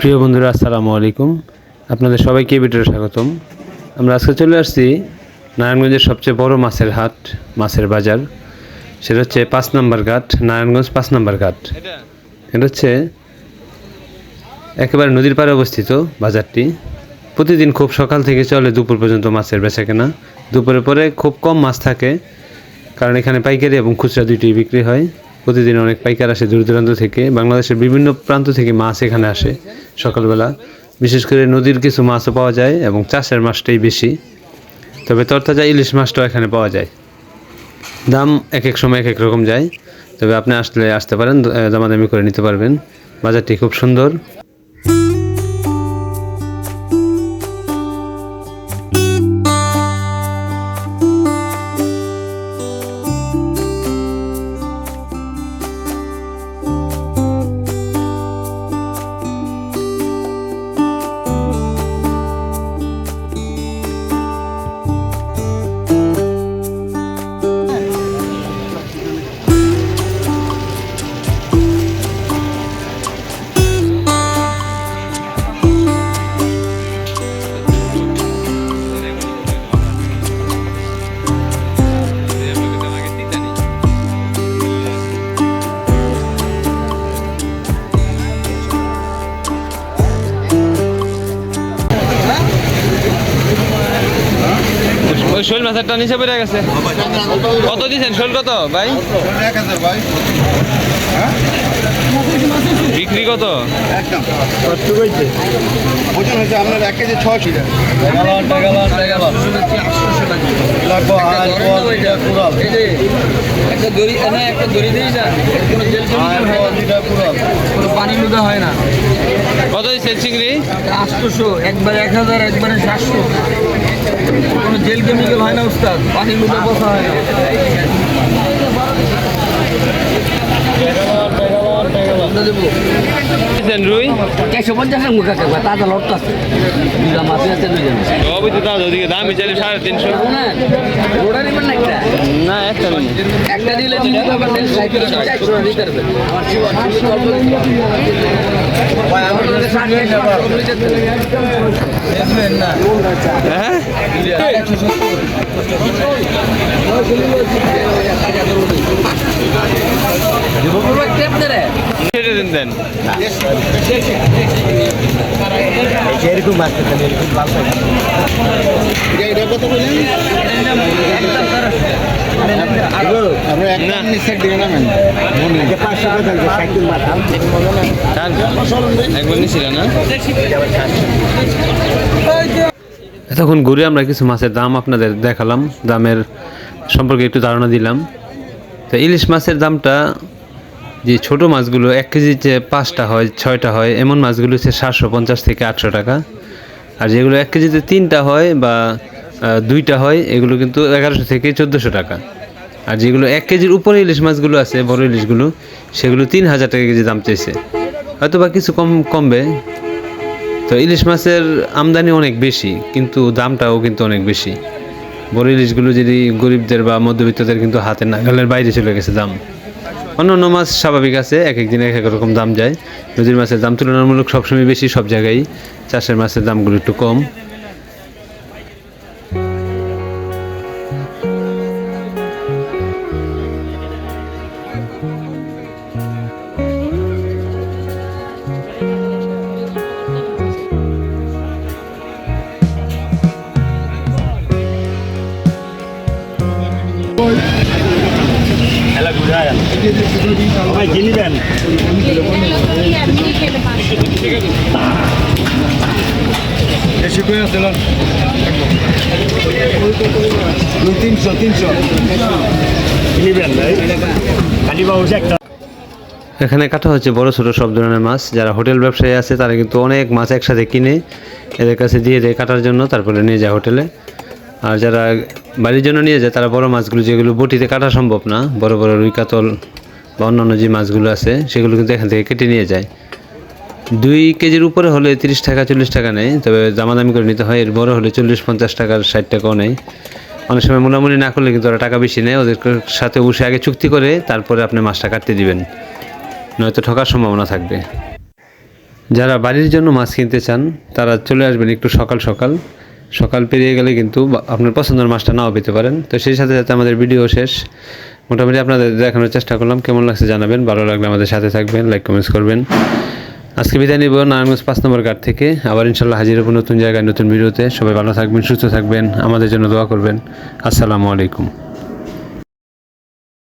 প্রিয় বন্ধুরা আসসালামু আলাইকুম। আপনাদের সবাইকে এই ভিডিওতে স্বাগতম। আমরা আজকে চলে আসছি নারায়ণগঞ্জের সবচেয়ে বড় মাছের হাট মাছের বাজার। সেটা হচ্ছে পাঁচ নম্বর ঘাট নারায়ণগঞ্জ পাঁচ নম্বর ঘাট। এটা? হচ্ছে একেবারে নদীর পাড়ে অবস্থিত বাজারটি। প্রতিদিন খুব সকাল থেকে চলে দুপুর পর্যন্ত মাছের বেচা কেনা দুপুরের পরে খুব কম মাছ থাকে কারণ এখানে পাইকারি এবং খুচরা দুইটি বিক্রি হয়। প্রতিদিন অনেক পাইকার আসে দূর দূরান্ত থেকে। বাংলাদেশের বিভিন্ন প্রান্ত থেকে মাছ এখানে আসে সকালবেলা। বিশেষ করে নদীর কিছু মাছও পাওয়া যায় এবং চাষের মাছটাই বেশি। তবে তরতাজা ইলিশ মাছটাও এখানে পাওয়া যায়। দাম এক এক সময় এক এক রকম যায়। তবে আপনি আসলে আসতে পারেন দামাদামি করে নিতে পারবেন। বাজারটি খুব সুন্দর। ওই শোল মাছেরটা নিচে পড়ে গেছে। কত দিচ্ছেন শোল কত? ভাই? এক হাজার ভাই। কত? একদম ওজন আপনার এক কেজি ছশো কুড়াল। একটা দড়ি না একটা দড়ি দিই না। কোনো বল কোনো পানি লুদা হয় না। কত দিচ্ছেন চিংড়ি? আটশোশো একবার এক হাজার একবারে সাতশো। কোনো জেল কেমিক্যাল হয় না উস্তাদ। পানি লুদা বসা হয় না। রুই? একশো পঞ্চাশের মুখে কাকা তাজা লটটা আছে। দুটা মাছ আছে দুজন সবই তো তাজা ওদিকে দাম চাইলে সাড়ে তিনশো। ওটা নেবেন না একটা? না একটা নেই। একটা দিলে দিলে আবার চারশো দিতে পারবেন আমার শিবা ভাই আমার কাছে ষাট টাকা দেখবেন না হ্যাঁ ছেড়ে দিন দেন এটা কত বললেন আপনি একটা না। এতক্ষণ ঘুরে আমরা কিছু মাছের দাম আপনাদের দেখালাম। দামের সম্পর্কে একটু ধারণা দিলাম। তো ইলিশ মাছের দামটা যে ছোট মাছগুলো এক কেজিতে পাঁচটা হয়, ছয়টা হয়, এমন মাছগুলো হচ্ছে সাতশো পঞ্চাশ থেকে আটশো টাকা। আর যেগুলো এক কেজিতে তিনটা হয় বা দুইটা হয়, এগুলো কিন্তু এগারোশো থেকে চোদ্দোশো টাকা। আর যেগুলো এক কেজির উপরে ইলিশ মাছগুলো আছে, বড় ইলিশগুলো, সেগুলো তিন হাজার টাকা কেজি দাম চাইছে। হয়তো বা কিছু কম, কমবে। তো ইলিশ মাছের আমদানি অনেক বেশি, কিন্তু দামটাও কিন্তু অনেক বেশি। বড় ইলিশগুলো যদি গরিবদের বা মধ্যবিত্তদের কিন্তু হাতে নাগালের বাইরে চলে গেছে দাম। অন্য অন্য মাছ স্বাভাবিক আছে, এক এক দিনে এক এক রকম দাম যায়। নদীর মাছের দাম তুলনামূলক সবসময় বেশি, সব জায়গায় চাষের মাছের দামগুলো একটু কম। বেশি করে তিনশো তিনশো। এখানে কাটা হচ্ছে বড় ছোট সব ধরনের মাছ। যারা হোটেল ব্যবসায়ী আছে তারা কিন্তু অনেক মাছ একসাথে কিনে এদের কাছে দিয়ে দেয় কাটার জন্য তারপরে নিয়ে যায় হোটেলে। আর যারা বাড়ির জন্য নিয়ে যায়, তারা বড় মাছগুলো, যেগুলো বটিতে কাটা সম্ভব না, বড় বড় রুই কাতল বা অন্যান্য যে মাছগুলো আছে, সেগুলো কিন্তু এখান থেকে কেটে নিয়ে যায়। দুই কেজির উপরে হলে তিরিশ টাকা, চল্লিশ টাকা নেয়, তবে দামাদামি করে নিতে হয়। এর বড় হলে চল্লিশ, পঞ্চাশ টাকার ষাট টাকাও নেয়। অনেক সময় মোলামুলি না করলে কিন্তু ওরা টাকা বেশি নেয়। ওদের সাথে বসে আগে চুক্তি করে, তারপরে আপনি মাছটা কাটতে দিবেন। নয়তো ঠকার সম্ভাবনা থাকবে। যারা বাড়ির জন্য মাছ কিনতে চান, তারা চলে আসবেন একটু সকাল সকাল। সকাল পেরিয়ে গেলে কিন্তু আপনার পছন্দের মাছটা নাও পেতে পারেন। তো সেই সাথে সাথে আমাদের ভিডিও শেষ। মোটামুটি আপনাদের দেখানোর চেষ্টা করলাম, কেমন লাগছে জানাবেন, ভালো লাগলে আমাদের সাথে থাকবেন লাইক কমেন্টস করবেন। আজকে বিদায় নিব নারায়ণগঞ্জ পাঁচ নম্বর কার্ড থেকে। আবার ইনশাল্লাহ হাজির হব নতুন জায়গায়, নতুন ভিডিওতে। সবাই ভালো থাকবেন, সুস্থ থাকবেন। আমাদের জন্য দোয়া করবেন। আসসালামু আলাইকুম।